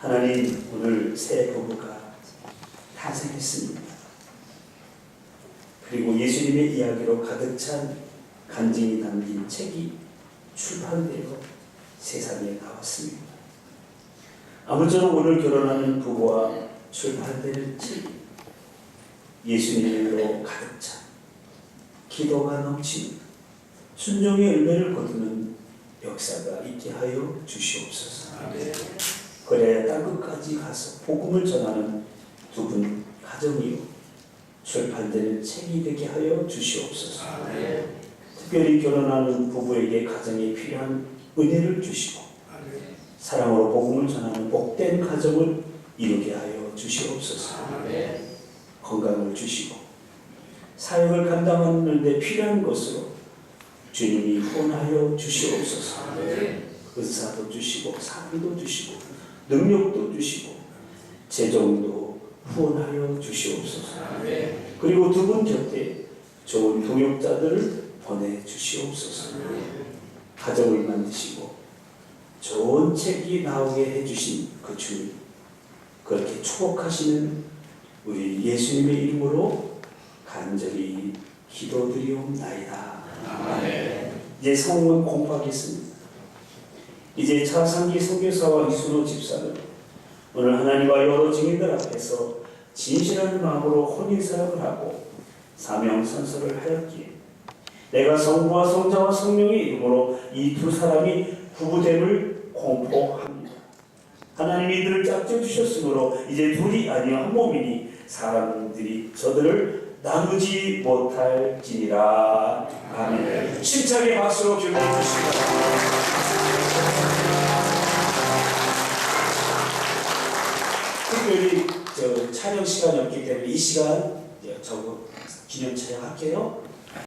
하나님 오늘 새 부부가 탄생했습니다. 그리고 예수님의 이야기로 가득 찬 간증이 담긴 책이 출판되어 세상에 나왔습니다. 아무쪼록 오늘 결혼하는 부부와 출판되는 책 예수님으로 가득 찬 기도가 넘치는 순종의 열매를 거두는 역사가 있게 하여 주시옵소서. 그래야 땅 끝까지 가서 복음을 전하는 두 분 가정이요 출판되는 책이 되게 하여 주시옵소서. 특별히 결혼하는 부부에게 가정에 필요한 은혜를 주시고 사랑으로 복음을 전하는 복된 가정을 이루게 하여 주시옵소서. 건강을 주시고 사역을 감당하는 데 필요한 것으로 주님이 후원하여 주시옵소서. 은사도 주시고 사랑도 주시고 능력도 주시고 재정도 후원하여 주시옵소서. 그리고 두 분 곁에 좋은 동역자들을 보내 주시옵소서. 가정을 만드시고 좋은 책이 나오게 해주신 그 주님 그렇게 축복하시는 우리 예수님의 이름으로 간절히 기도드리옵나이다. 이제 성문 공부하겠습니다. 이제 차상기 선교사와 이순호 집사는 오늘 하나님과 여러 증인들 앞에서 진실한 마음으로 혼인사역을 하고 사명 선서를 하였기에 내가 성부와 성자와 성령의 이름으로 이 두 사람이 부부됨을 공포합니다. 하나님이 이들을 짝져 주셨으므로 이제 둘이 아니요 한 몸이니 사람들이 저들을 나누지 못할지니라. 아멘. 심차게 박수로 기도해 주시기 특별히 저 촬영 시간이 없기 때문에 이 시간 저거 기념 촬영할게요.